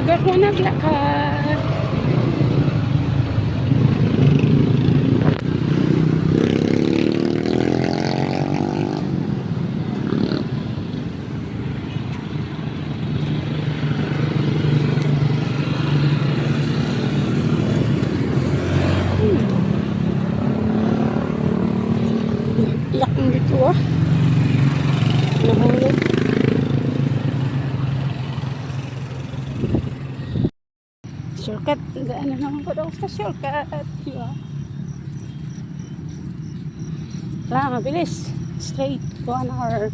Maaga ko naglakad. Dito ah. Shortcut. Na naman po daw sa shortcut. Diba? Wala, mabilis. Straight. One hour.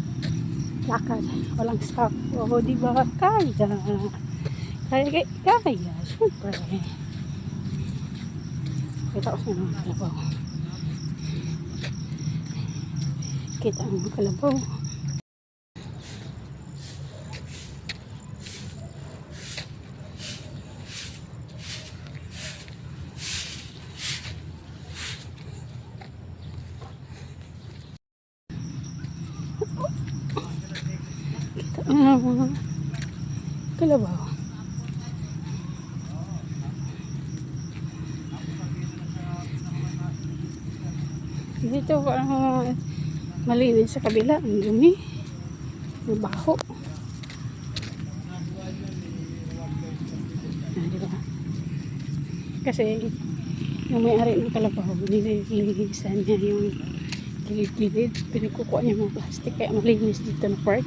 Lakad. Walang stop. Oo, di ba? Kaya. Kaya, kaya. Kaya. Siyempre. Kita ko sa mga kalabaw. Kita ang mga kalabaw. Kita ang mga kalabaw. Dito parang malinis sa kabila. Ang dumi. Ang baho. Ah? Kasi yung may-ari ng kalabaw, nililisan niya yung gilid-gilid. Pinagkukuha niya mga plastic kaya malinis dito na part.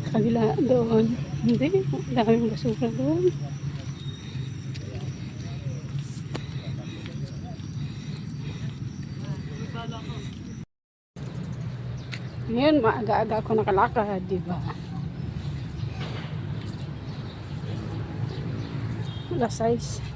Sa kabila doon. Hindi. Daming basura doon. Ngayon, maaga-aga ako nakalakad, di ba? Alas 6.